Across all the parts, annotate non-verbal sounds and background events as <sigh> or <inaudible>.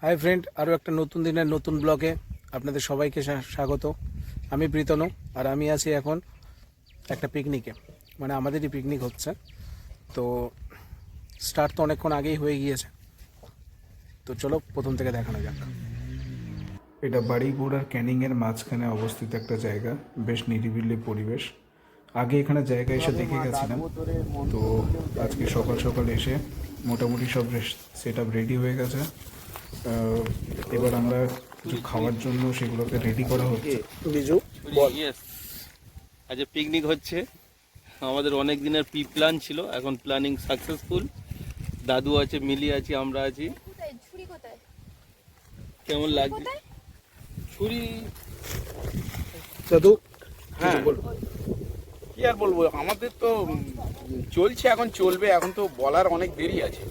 Hi friend আরও একটা নতুন দিনের নতুন ব্লগে আপনাদের সবাইকে স্বা- স্বাগত। আমি প্রীতনু আর আমি আছি এখন একটা পিকনিকে মানে আমাদেরই পিকনিক হচ্ছে। তো স্টার্ট তো অনেকক্ষণ আগেই হয়ে গিয়েছে। তো চলো প্রথম থেকে দেখানো যাক। এটা বাড়িপুর আর ক্যানিংয়ের মাঝখানে অবস্থিত একটা জায়গা বেশ নিরিবিলি পরিবেশ। আগে এখানে জায়গা এসে দেখে গেছিলাম। তো আজকে সকাল সকাল এসে মোটামুটি সব সেট আপ রেডি হয়ে গেছে। এবার আমরা কিছু খাওয়ার জন্য সেগুলোকে রেডি করা হচ্ছে। বিজু আজ পিকনিক হচ্ছে। আমাদের অনেক দিনের প্রি প্ল্যান ছিল এখন প্ল্যানিং সাকসেসফুল দাদু আছে মিলি আছে আমরা আছি। কেমন লাগছে? ছুরি। দাদু হ্যাঁ। কি আর বলব আমাদের তো চলছে এখন চলবে। এখন তো বলার অনেক দেরি আছে।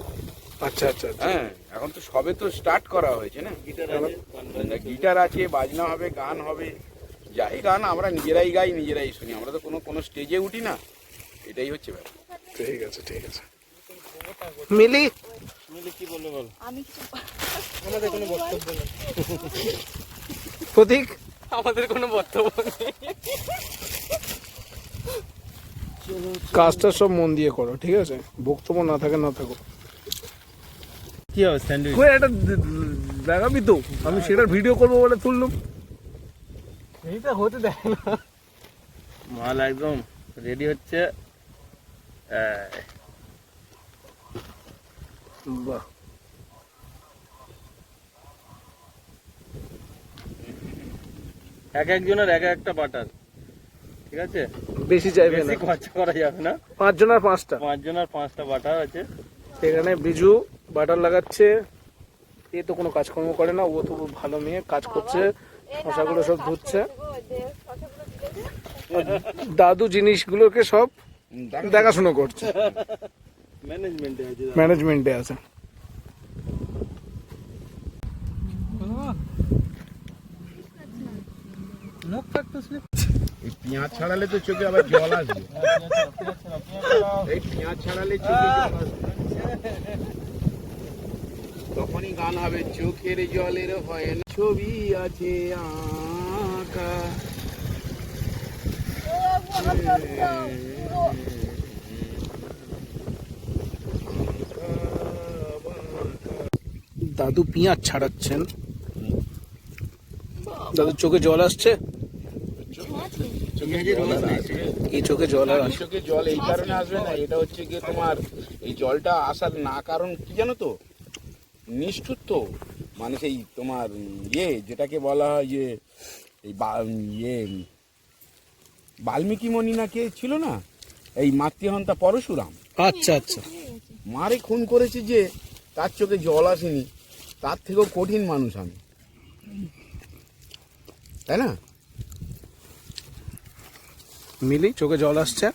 আচ্ছা আচ্ছা আচ্ছা। হ্যাঁ এখন তো সবে তো স্টার্ট করা হয়েছে না? গিটার আছে গিটার আছে বাজনা হবে গান হবে যাই গান আমরা নিজেরাই গাই নিজেরাই শুনি। আমরা তো কোনো কোনো স্টেজে উঠি না। এটাই হচ্ছে ব্যাপার। ঠিক আছে ঠিক আছে। মিলি? মিলি কি বলল বল? আমি কিছু আমাদের কোনো বক্তব্য নেই। প্রতীক? আমাদের কোনো বক্তব্য নেই। কাজটা সব মন দিয়ে করো ঠিক আছে? বক্তব্য না থাকে না থাকো কি হবে স্যান্ডউইচ? কই এটা দেখাবি তো। আমি সেটার ভিডিও করব বলে তুললাম। এইটা হতে দেয় না। মাল একদম রেডি হচ্ছে। বাহ। এক একজনের এক একটা বাটার ঠিক আছে? বেশি চাইবে না। বেশি খরচা করা যাবে না। পাঁচজন আর পাঁচটা। পাঁচজন আর পাঁচটা বাটার আছে। সেখানে বিজু বাটার লাগাচ্ছে এ তো কোনো কাজকর্ম করে না ও তো ভালো মেয়ে কাজ করছে শশাগুলো সব ধুচ্ছে। দাদু জিনিসগুলোকে সব দেখাশুনো করছে। ম্যানেজমেন্টে আছে ম্যানেজমেন্টে আছে। এই পেঁয়াজ ছাড়ালে তো চোখে আবার জল আসবে। এই পেঁয়াজ ছাড়ালে চোখে তখনই গান হবে চোখের জলের হয় না। ছবি আছে আঁকা। দাদু পেঁয়াজ ছাড়াচ্ছেন। দাদু চোখে জল আসছে। এই চোখে জল আর চোখে জল এই কারণে আসবে না এটা হচ্ছে গিয়ে তোমার এই জলটা আসার না কারণ কি জানো তো? নিষ্ঠুর তো। মানে সেই তোমার ইয়ে যেটাকে বলা হয় যে এই ইয়ে বাল্মীকি মণি না কে ছিল না? এই মাতৃহন্তা পরশুরাম। আচ্ছা আচ্ছা। মারে খুন করেছে যে তার চোখে জল আসেনি তার থেকেও কঠিন মানুষ আমি। তাই না? মিলি চোখে জল আসছে?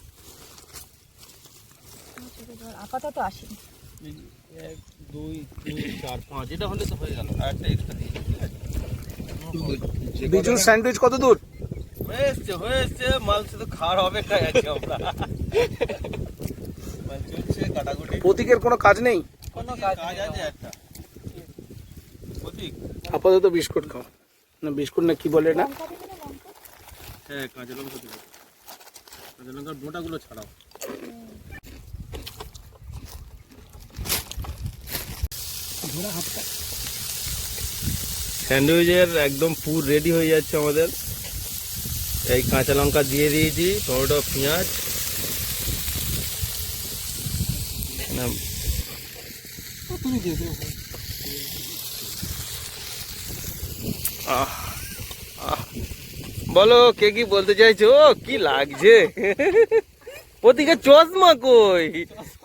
আপাতত আসেনি। দুই তিন চার পাঁচ এটা হলে তো হয়ে গেল। আর একটা এক্সট্রা দিয়ে ঠিক আছে বিজুর স্যান্ডউইচ কত দূর? হয়ে এসছে হয়ে এসছে মাল শুধু খাওয়ার আছি আমরা। মাল চলছে কাটাকুটি। প্রতীকের কোনো কাজ নেই? কোনো কাজ আছে একটা। প্রতীক? আপাতত বিস্কুট খাও। না বিস্কুট না কি বলে না হ্যাঁ কাঁচা লঙ্কা কাঁচা লঙ্কার ছাড়াও। স্যান্ডউইচের একদম পুর রেডি হয়ে যাচ্ছে আমাদের। এই কাঁচা লঙ্কা দিয়ে দিয়েছি টমেটো পেঁয়াজ। বলো কে কি বলতে চাইছো? কি লাগছে? ওদিকে চশমা কই?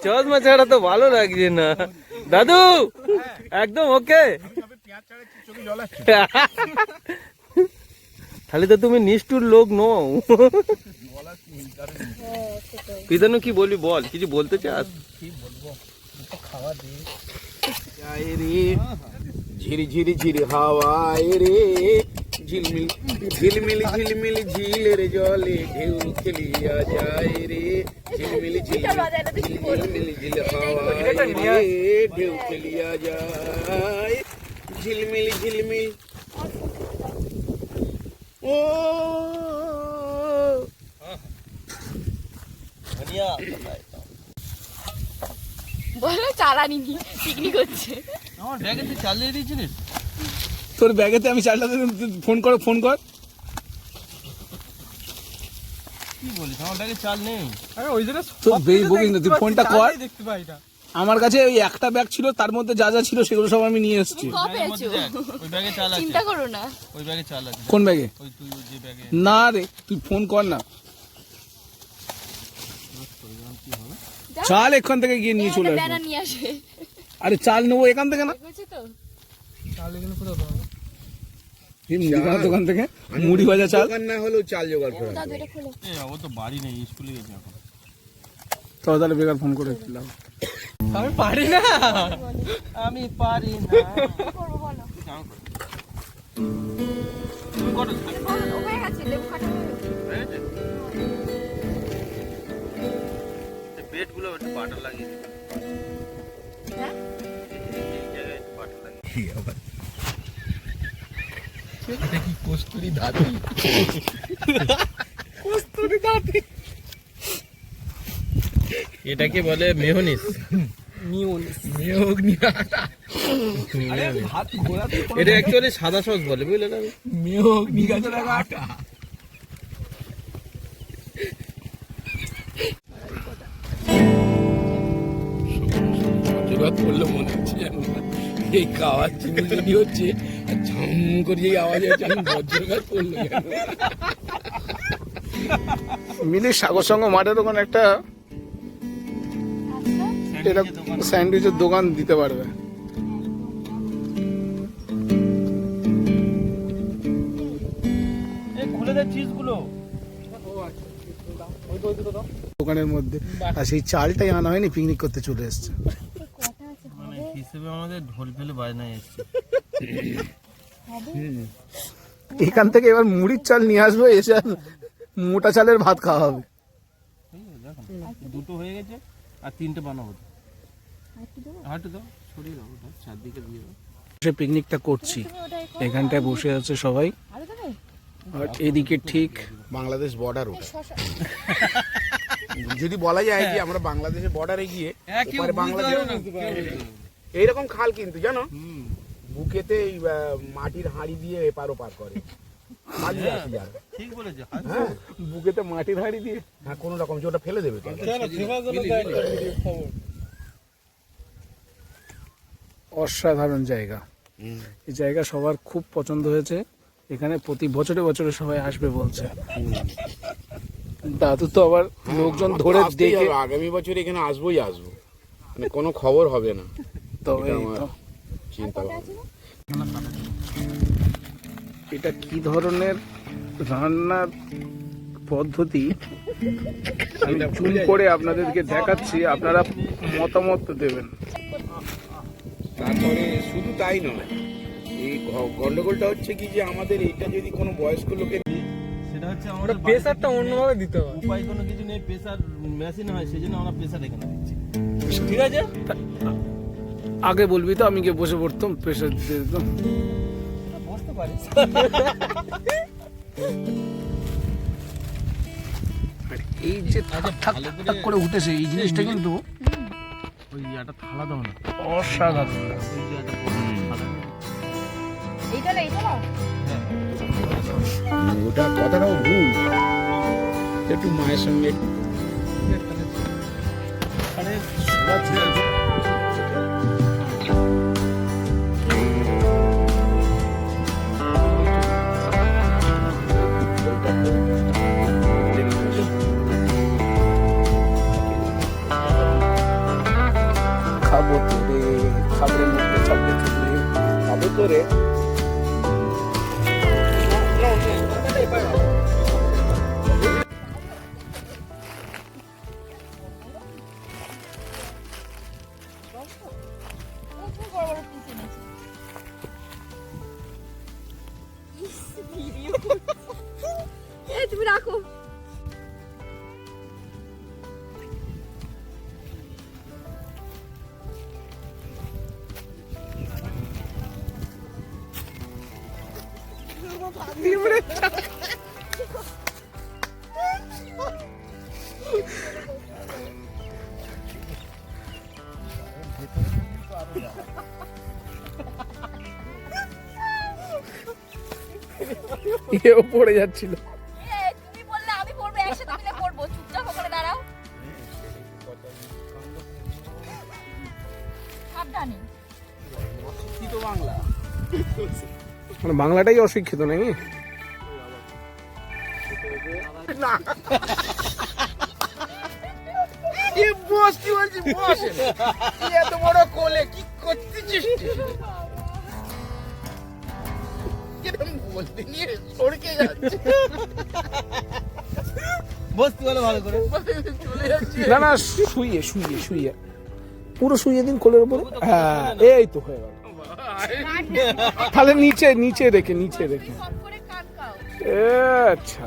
চশমা ছাড়া তো ভালো লাগছে না। দাদু, একদম ওকে। তাহলে তো তুমি নিষ্ঠুর লোক নও। পিতানু কি বলবি বল, কিছু বলতে চাস? ঝিরি হাওয়ায় রে, ঝিলমিল ঝিলমিল ঝিলমিল ঝিলের জলে ঢেউ খেলিয়া যায় রে। ঝিলমিল ঝিলমিল ঢেউ খেলিয়া যায় ঝিলমিল ঝিলমিল ও বলো চালানি পিকনিক হচ্ছে আমার ব্যাগে তুই চাল দিয়ে দিয়েছিলিস তোর ব্যাগেতে আমি চালটা ফোন কর ফোন কর। কি বলিস? আমার ব্যাগে চাল নেই। তোর বেই বুকিং তুই ফোনটা কর। আমার কাছে ওই একটা ব্যাগ ছিল তার মধ্যে যা যা ছিল সেগুলো সব আমি নিয়ে এসেছি। ওই ব্যাগে চাল আছে। চিন্তা করো না। ওই ব্যাগে চাল আছে। কোন ব্যাগে? ওই তুই যে ব্যাগে। না রে তুই ফোন কর না। চাল এখান থেকে গিয়ে নিয়ে চলে আসব। আরে চাল নেব এখান থেকে না? তো। এই মুদিখানার দোকান থেকে? মুড়ি ভাজা চাল? না হলেও চাল জোগাড় করা এটা ও তো বাড়ি নেই স্কুলে গেছে এখন। তো তাহলে বেকার ফোন করে দিলাম আমি পারি না। আমি পারি না। বলো, হয়ে হয়ে একটু বাটার লাগিয়ে হ্যাঁ? এই জায়গায় একটু বাটার লাগিয়ে এটা কি কস্তুরি ধাতি এটাকে বলে মেহনিস এটা অ্যাকচুয়ালি সাদা সস বলে বুঝলে না? নিয়োগ নিয়ে গেছে আটা করলে মনে হচ্ছে এই খাওয়ার যদি হচ্ছে করে যে আওয়াজ হচ্ছে আমি বজ্রঘাত করল মিলি সাগর সঙ্গ মাঠের ওখানে একটা এটা স্যান্ডউইচের দোকান দিতে পারবে। এই খুলে দে চিজগুলো দোকানের মধ্যে। আর সেই চালটাই আনা হয়নি পিকনিক করতে চলে এসছে। মানে হিসেবে আমাদের ঢোল ফেলে বাজনায় এসছে। এখান থেকে এবার মুড়ির চাল নিয়ে আসব এসে মোটা চালের ভাত খাওয়া হবে। দুটো হয়ে গেছে আর তিনটে বানাবো হাঁটু দাও ছড়িয়ে দাও চারদিকে দিয়ে দাও। পিকনিকটা করছি। এখানটায় বসে আছে সবাই। আর এদিকে ঠিক বাংলাদেশ বর্ডার ওটা। যদি বলা যায় যে আমরা বাংলাদেশের বর্ডারে গিয়ে ওপারে বাংলাদেশ এইরকম খাল কিন্তু জানো? বুকেতে এই মাটির হাঁড়ি দিয়ে এপার ওপার করে। ঠিক বলেছে হ্যাঁ বুকেতে মাটির হাঁড়ি দিয়ে। হ্যাঁ কোনো রকম যে ওটা ফেলে দেবে অসাধারণ জায়গা। এই জায়গা সবার খুব পছন্দ হয়েছে। এখানে প্রতি বছরে বছরে সবাই আসবে বলছে। দাদু তো আবার লোকজন ধরে দেখে আগামী বছর এখানে আসবোই আসব। মানে কোনো খবর হবে না। তবে চিন্তা এটা কি ধরনের রান্নার পদ্ধতি? আমি জুম করে আপনাদেরকে দেখাচ্ছি আপনারা মতামত দেবেন। তারপরে শুধু তাই নয় এই গন্ডগোলটা হচ্ছে কি যে আমাদের এইটা যদি কোনো বয়স্ক লোকের সেটা হচ্ছে আমরা প্রেসারটা অন্যভাবে দিতে হবে উপায় কোনো কিছু নেই প্রেসার মেশিন হয় সেই জন্য আমরা প্রেসার এখানে দিচ্ছি। ঠিক আছে? আগে বলবি তো আমি গিয়ে বসে পড়তাম প্রেশার দিয়ে দিতাম। বসতে পারিস এই যে ঠাক ঠাক করে- উঠেছে এই জিনিসটা কিন্তু ওই একটা থালা দাও না। অসাধারণ। ওই যে একটা বড় থালা দাও। এইটা না এইটা না ওটা কথাটাও ভুল। একটু মায়ের সঙ্গে খাবো তো রে প্রচুর বড় বড় পিস এনেছে ইস, ভিডিও এ তুমি রাখো এও পড়ে যাচ্ছিল। তুমি বললে আমি পড়ব একসাথে মিলে পড়ব। চুপচাপ করে দাঁড়াও। সাবধানে। মানে বাংলাটাই অশিক্ষিত নাকি? এ বস কি বলছি বস। তুই এত বড় কোলে কি করতেছিস না না, শুইয়ে শুইয়ে শুইয়ে। পুরো শুইয়ে দিন কোলের উপরে? হ্যাঁ এই তো হয়ে গেল। তাহলে নিচে নিচে রেখে নিচে রেখে। আচ্ছা।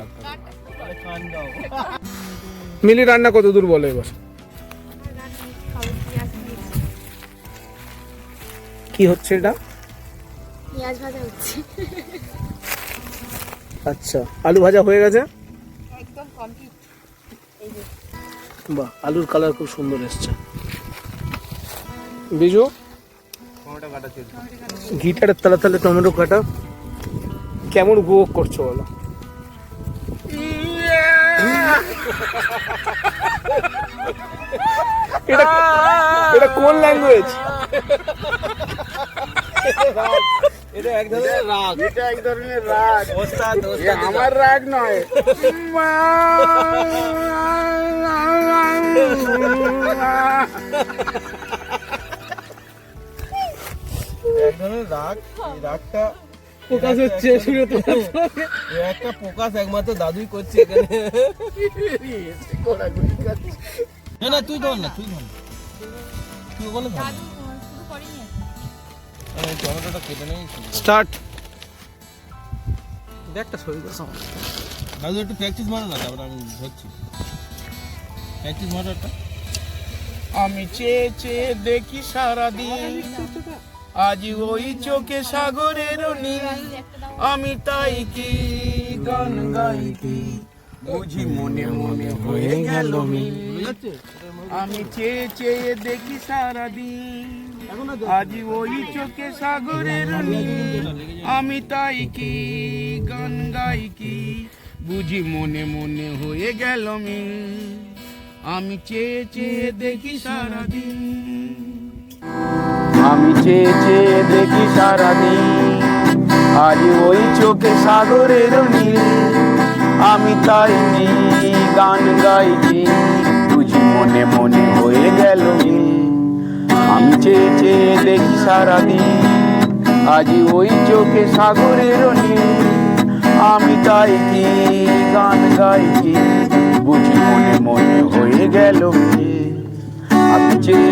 মিলি রান্না কত দূর বলো এবার? কি হচ্ছে এটা? পেঁয়াজ ভাজা হচ্ছে। আচ্ছা আলু ভাজা হয়ে গেছে? একদম কমপ্লিট বাহ আলুর কালার খুব সুন্দর এসছে। বিজু? গিটারের তালে তালে টমেটো কাটা। কেমন উপভোগ করছ বলো? এটা এটা কোন ল্যাঙ্গুয়েজ এটা এক ধরনের রাগ। এটা এক ধরনের রাগ। ওস্তাদ ওস্তাদ আমার রাগ নয়। এক ধরনের রাগ এই রাগটা প্রকাশ হচ্ছে শুনে তো একটা প্রকাশ একমাত্র দাদুই করছে এখানে। না না তুই ধর না তুই ধর তুই ধর টমেটোটা কেটে নেই স্টার্ট। শরীর দাদু একটু প্র্যাকটিস মারো না তারপরে আমি ধরছি। প্র্যাকটিস মারো একটা। আমি চেয়ে চেয়ে দেখি সারাদিন। আজ ওই চোখে সাগরের নীল। আমি তাই কি গান গাই কি বুঝি মনে মনে হয়ে গেল আমি চেয়ে চেয়ে দেখি সারাদিন। আজ ওই চোখে সাগরের আমি তাই কি, গান গাই কি? বুঝি মনে মনে হয়ে গেল মিল। আমি চেয়ে চেয়ে দেখি সারাদিন। আমি চেয়ে চেয়ে দেখি সারাদিন। আজ ওই চোখে সাগরের নীল। আমি তাই গান গাইছি বুঝি মনে মনে হয়ে গেল মিল। আমি চেয়ে চেয়ে দেখি সারাদিন। আজ ওই চোখে সাগরের আমি তাই কি গান গাইছি, বুঝি মনে মনে হয়ে গেল কি আমি চেয়ে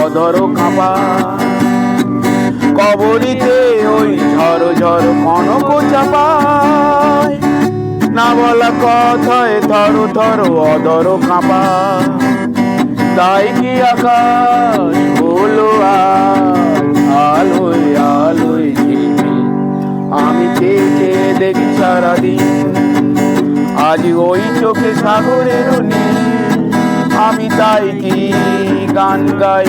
অধর কাঁপায় কবরিতে ওই ঝড় ঝড় মনক চাপায়। না বলা কথায় ধরো ধরো অদর কাঁপা। তাই কি আকাশ বলো আলোয় ঝিলমিল। আমি চেয়ে চেয়ে দেখি সারাদিন। আজ ওই চোখে সাগরের নীল। আমি তাই কি গান গাই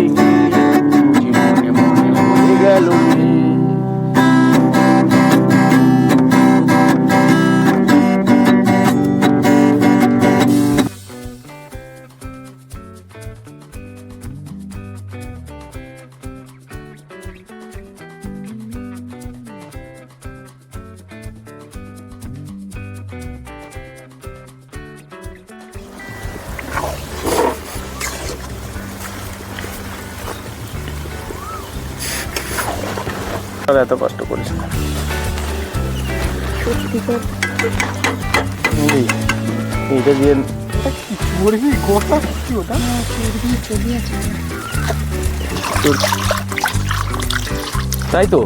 তাই তো?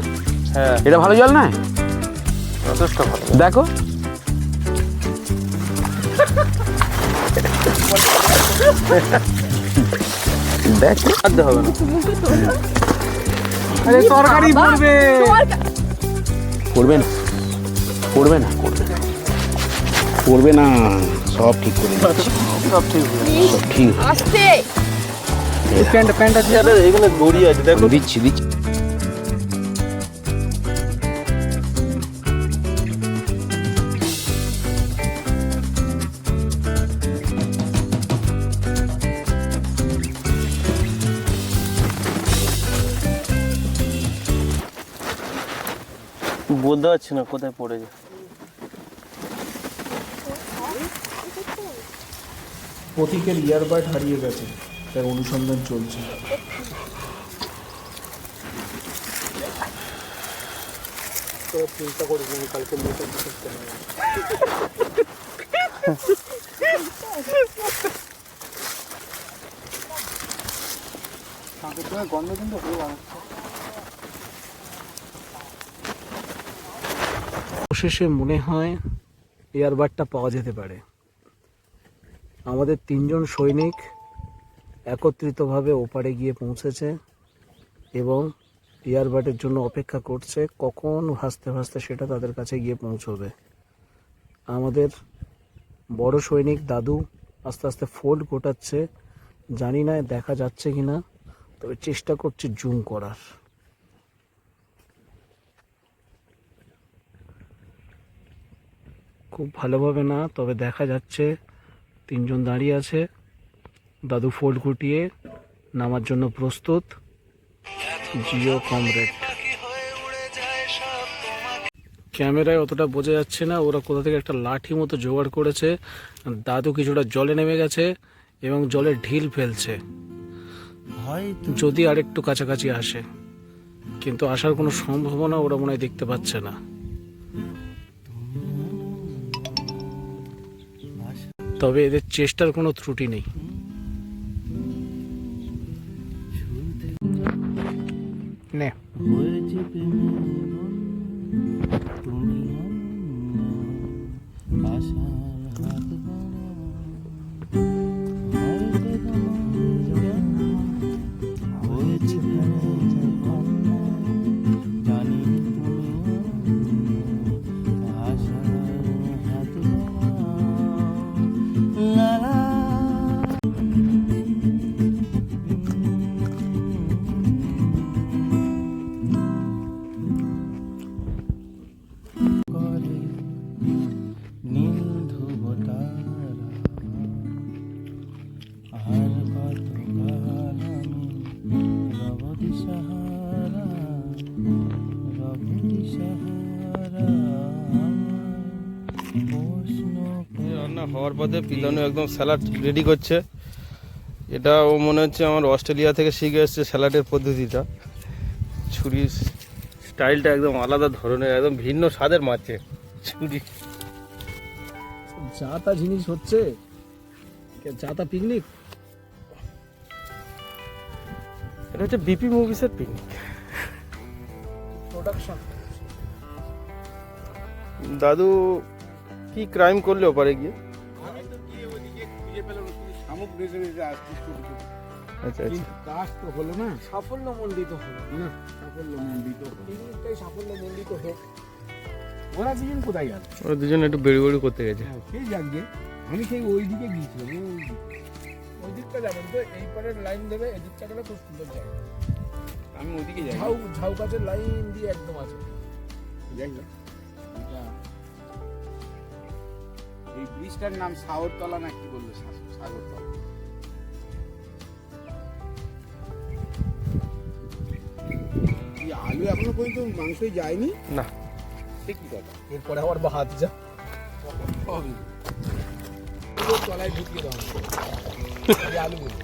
হ্যাঁ। এটা ভালো জল না? যথেষ্ট ভালো দেখো। দেখো। আনতে হবে না। আরে তরকারি পড়বে। করবে না। করবে না করবে না। করবে না। সব ঠিক করে দিচ্ছি। সব ঠিক সব ঠিক আস্তে প্যান্ট প্যান্ট আছে। আরে এখানে গড়ি আছে দেখো। দিচ্ছি দিচ্ছি। বলতে পারছি না কোথায় পড়ে যায় প্রতীকের ইয়ারবাড হারিয়ে গেছে তার অনুসন্ধান চলছে। চিন্তা কালকে অবশেষে মনে হয় এয়ারবাডটা পাওয়া যেতে পারে। আমাদের তিনজন সৈনিক একত্রিতভাবে ওপারে গিয়ে পৌঁছেছে এবং এয়ারবাডের জন্য অপেক্ষা করছে, কখন ভাসতে ভাসতে সেটা তাদের কাছে গিয়ে পৌঁছবে। আমাদের বড় সৈনিক দাদু আস্তে আস্তে ফোল্ড গোটাচ্ছে, জানি না দেখা যাচ্ছে কি না তবে চেষ্টা করছে জুম করার। খুব ভালোভাবে না, তবে দেখা যাচ্ছে তিনজন দাঁড়িয়ে আছে। দাদু ফোল্ড গুটিয়ে নামার জন্য প্রস্তুত। জিও কমরেড ক্যামেরায় অতটা বোঝা যাচ্ছে না, ওরা কোথা থেকে একটা লাঠি মতো জোগাড় করেছে। দাদু কিছুটা জলে নেমে গেছে এবং জলে ঢিল ফেলছে। যদি আরেকটু কাছাকাছি আসে, কিন্তু আসার কোনো সম্ভাবনা ওরা মনে দেখতে পাচ্ছে না। তবে এদের চেষ্টার কোনো ত্রুটি নেই। নে। রান্না পথে পিলানো একদম স্যালাড রেডি করছে। এটা ও মনে হচ্ছে আমার অস্ট্রেলিয়া থেকে শিখে এসছে স্যালাডের পদ্ধতিটা। ছুরির স্টাইলটা একদম আলাদা ধরনের একদম ভিন্ন স্বাদের মাছে ছুরি। যা তা জিনিস হচ্ছে যা তা পিকনিক? এটা হচ্ছে বিপি মুভিসের পিকনিক। প্রোডাকশন দাদু কি ক্রাইম করলে ওপারে গিয়ে? আচ্ছা আচ্ছা। কাজ তো হলো না। সাফল্য মণ্ডিত হলো। না সাফল্য মণ্ডিত হলো। পিকনিকটাই সাফল্য মণ্ডিত হোক ওরা দুজন কোথায় গেল ওরা দুজন একটু বেড়ি বেড়ি করতে গেছে। সেই যাকগে আমি সেই ওই দিকে গিয়েছিলাম। ওই দিকে। ওই দিকটা যাবেন তো এই পারের লাইন দেবে এদিকটা গেলে খুব সুন্দর জায়গা। আমি ওইদিকে যাই। ঝাউ ঝাউ গাছের লাইন দিয়ে একদম আছে। যাই না। এই ব্রিজটার নাম সাগরতলা না কি বলল? সাগরতলা। আলু এখনও পর্যন্ত মাংসই যায়নি। না। সে কি কথা। এরপরে আবার বা হাত যা। তলায় ঢুকিয়ে দেওয়া আলুগুলো।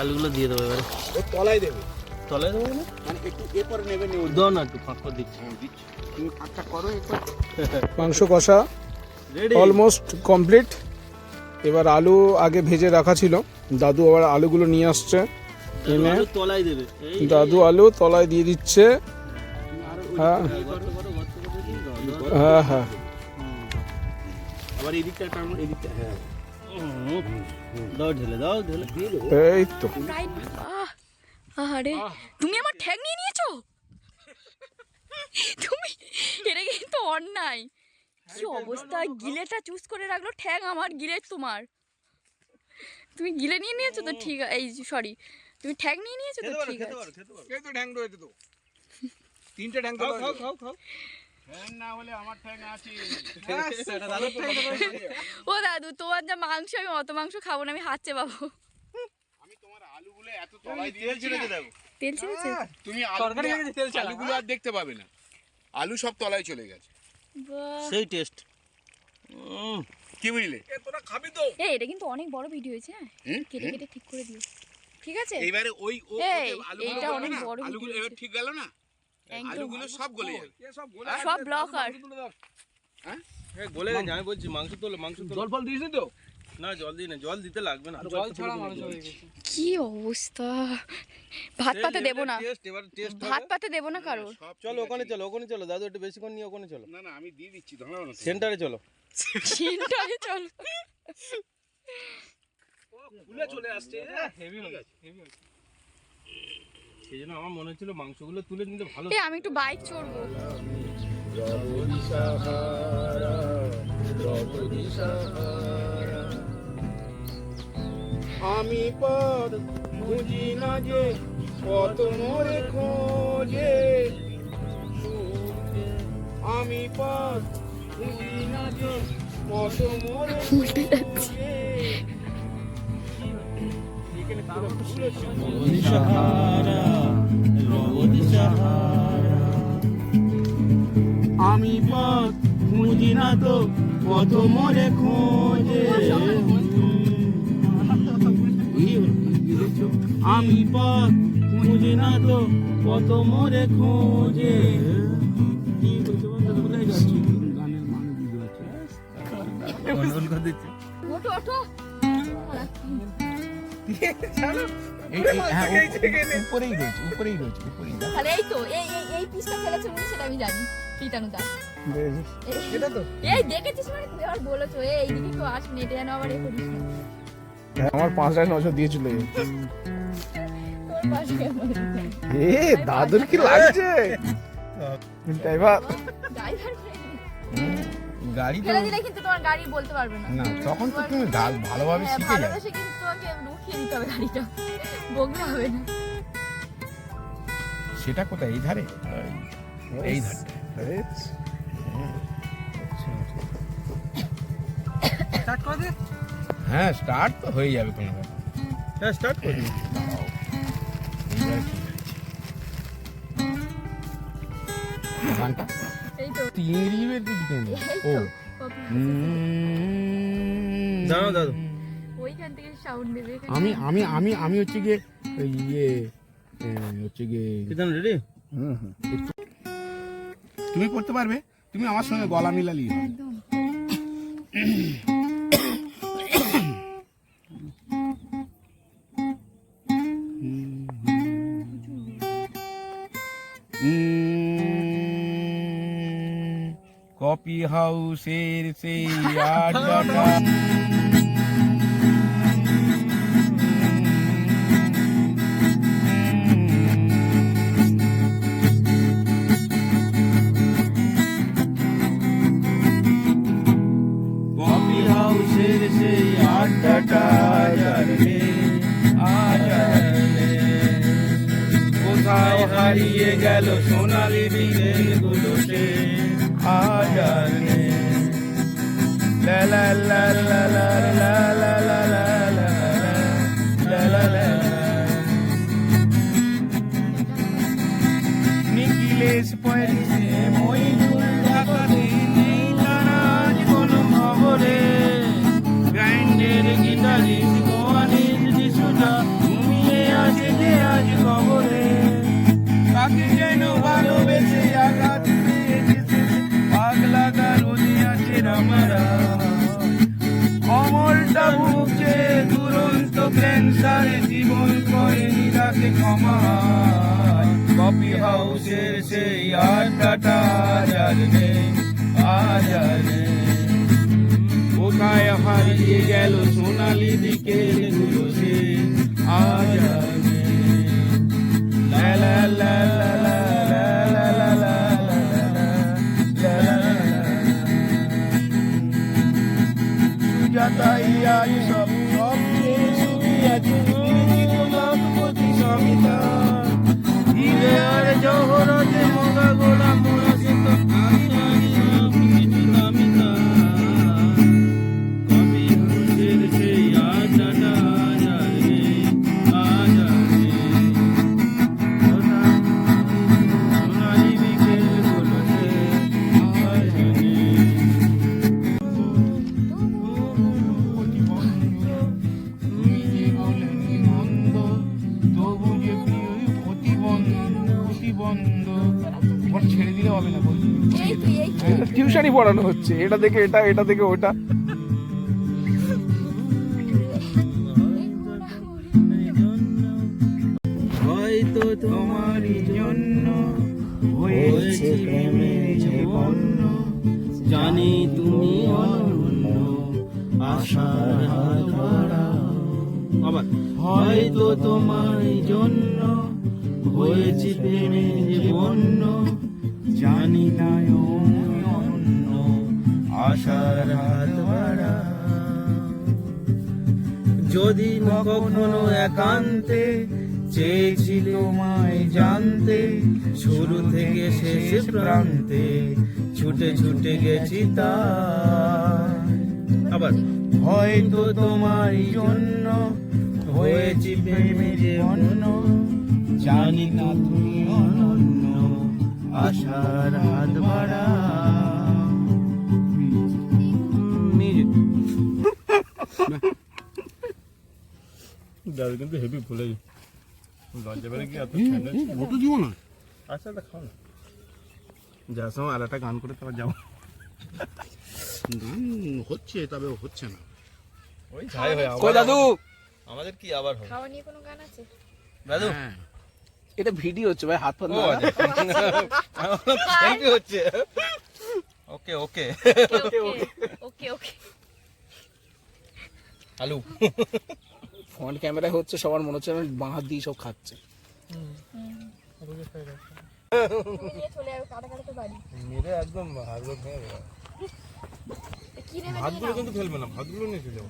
আলুগুলো দিয়ে দেবো এবারে। ও তলায় দেবে। তলায় দেবো না মানে একটু এরপরে নেবে নে দাও না একটু ফাঁক করে দিচ্ছি। হ্যাঁ, দিচ্ছি। তুমি কাজটা করো <laughs> মাংস কষা অলমোস্ট কমপ্লিট এবার আলু আগে ভেজে রাখা ছিল। দাদু আবার আলুগুলো নিয়ে আসছে। এনে তলায় দেবে। দাদু আলু তলায় দিয়ে দিচ্ছে। হ্যাঁ। হ্যাঁ হ্যাঁ। আবার এদিকটা টানো এদিকটা হ্যাঁ। দাও ঢেলে দাও ঢেলে। এই তো। আরে তুমি আমার ঠ্যাং নিয়ে নিয়েছো? তুমি এটা কিন্তু অন্যায়। কি অবস্থা? গিলেটা চুজ করে রাখল ঠ্যাং আমার গিলে তোমার। তুমি গিলে নিয়ে নিয়েছো তো? ঠিক আছে এই সরি তুমি ঠ্যাং নিয়ে নিয়েছো তো? ঠিক আছে। এই তো ঢ্যাং রয়েছে তো। তিনটে ঢ্যাং তো খাও খাও খাও ঠ্যাং না হলে আমার ঠ্যাং আছে। ও দাদু তোমার যা মাংস আমি অত মাংস খাব না আমি হাত চেপাবো আমি তোমার আলুগুলো এত তলায় দিয়েছি না। তেল ছেড়েছে? তুমি আলুগুলো আলুগুলো আর দেখতে পাবে না। আলু সব তলায় চলে গেছে। বাহ। সেই টেস্ট। কি বুঝলে? তোরা খাবি তো। এই এটা কিন্তু অনেক বড় ভিডিও হয়েছে হ্যাঁ? কেটে কেটে ঠিক করে দিও। ঠিক আছে? এইবারে ওই ও আলুগুলো এইটা অনেক বড় আলুগুলো এবার ঠিক গেল না? আলুগুলো সব গলে যাবে সব ব্লকার বলে গেছে আমি বলছি মাংস তোলো মাংস তোলো। জল ফল দিয়েছি তো? না জল দিই না জল দিতে লাগবে না। জল ছাড়া মানুষ হয়ে গেছে। কি অবস্থা? ভাত পাতে দেবো না। টেস্ট এবার টেস্ট ভাত পাতে দেবো না কারোর। সব চলো ওখানে চলো ওখানে চলো। দাদু একটু বেশিক্ষণ নিয়ে ওখানে চলো। না না আমি দিয়ে দিচ্ছি সেন্টারে চলো। চিন্তায় চল। ফুলে চলে আসছে। হেভি হেভি সেই জন্য আমার মনে হচ্ছিল মাংসগুলো তুলে নিলে ভালো এই আমি একটু বাইক চড়বো। আমি পদ বুঝি না যে কত মোরে খোঁজে। আমি পদ বুঝি না যে কত মোরে খোঁজে। আমি পথ খুঁজি না তো পথ মরে খোঁজে। আমি পথ খুঁজি না তো কত মরে খোঁজে। গানের মানে বুঝতে পারছি ওঠো ওঠো। <laughs> উপরেই রয়েছে। উপরেই রয়েছে উপরেই তাহলে এই তো এই এই এই পিসটা ফেলেছে উনি সেটা আমি জানি পিটানো দা এটা তো। এই দেখেছিস মানে তুই বলেছ এই এইদিকে তো যেন আবার এ করিস না। আমার পাঁচটায় নজর দিয়েছিল এ। দাদুর কি লাগছে? ড্রাইভার। গাড়ি ফেলে দিলে কিন্তু তোমার গাড়ি বলতে পারবে না। না তখন তো তুমি ভালোভাবে হ্যাঁ, শিখে যাবে কিন্তু তোমাকে হবে গাড়িটা। বগলে হবে না। সেটা কোথায়? এই ধারে? এই ধারে। হ্যাঁ স্টার্ট তো হয়ে যাবে কোনো হ্যাঁ স্টার্ট করে দিন তিন ও। থেকে সাউন্ড দেবে আমি আমি আমি আমি হচ্ছে গিয়ে ইয়ে হচ্ছে গিয়ে কিতান রেডি? হুম হুম। তুমি করতে পারবে? তুমি আমার সঙ্গে গলা মিলালি। একদম। কপি হাউসের সেই আড্ডাটা আড্ডাটা জানলে আজানলে কোথায় হারিয়ে গেল সোনালি দিনেরগুলো সে আজানে লা লা লা লা লা লা লা লা লা লা লা অমলটা ভুগছে দুরন্ত ক্যান্সারে জীবন করে নিরা থাকে ক্ষমা। কফি হাউসের সেই আড্ডাটা আজ নেই, আজ আর কোথায় হারিয়ে গেল সোনালি বিকেলগুলো সে, আজ আর নেই। লা লা লা লা। তাই সব সবচেয়ে সুখী আছে তুমি কিন্তু লাখপতি স্বামী তার জহরাতে টিউশনই পড়ানো হচ্ছে। এটা থেকে এটা এটা থেকে ওটা। হয়তো তোমারই জন্য হয়েছে প্রেমের যে বন্য জানি তুমি অনন্য, আশার হাত আবার হয়তো তোমার জন্য হয়েছে প্রেমের যে বন্য জানি না হাত যদি কখনো একান্তে চেয়েছিল মায় জানতে, শুরু থেকে শেষ প্রান্তে ছুটে ছুটে গেছি তা আবার হয়তো তোমার জন্য হয়েছি প্রেমে যে অন্য, জানি না তুমি অনন্য, আশার হাত বাড়া। দাদু কিন্তু হেভি ভুলে লজ্জা এত দিব না? আচ্ছা তা খাও না। যার সময় আর একটা গান করে তারপর যাব। গান হচ্ছে তবে হচ্ছে না। ওই যাই হয় কই দাদু? আমাদের কি আবার হবে? খাওয়া নিয়ে কোনো গান আছে? দাদু? হ্যাঁ। এটা ভিডিও হচ্ছে ভাই হাত ও <laughs> সেলফি হচ্ছে। <laughs> ওকে ওকে ওকে ওকে। আলু। ফ্রন্ট ক্যামেরায় হচ্ছে সবার মনে হচ্ছে বাঁ হাত দিয়ে সব খাচ্ছে। মেরে একদম ভাতগুলো কিন্তু ফেলবে না ভাতগুলো নিয়ে চলে যাব।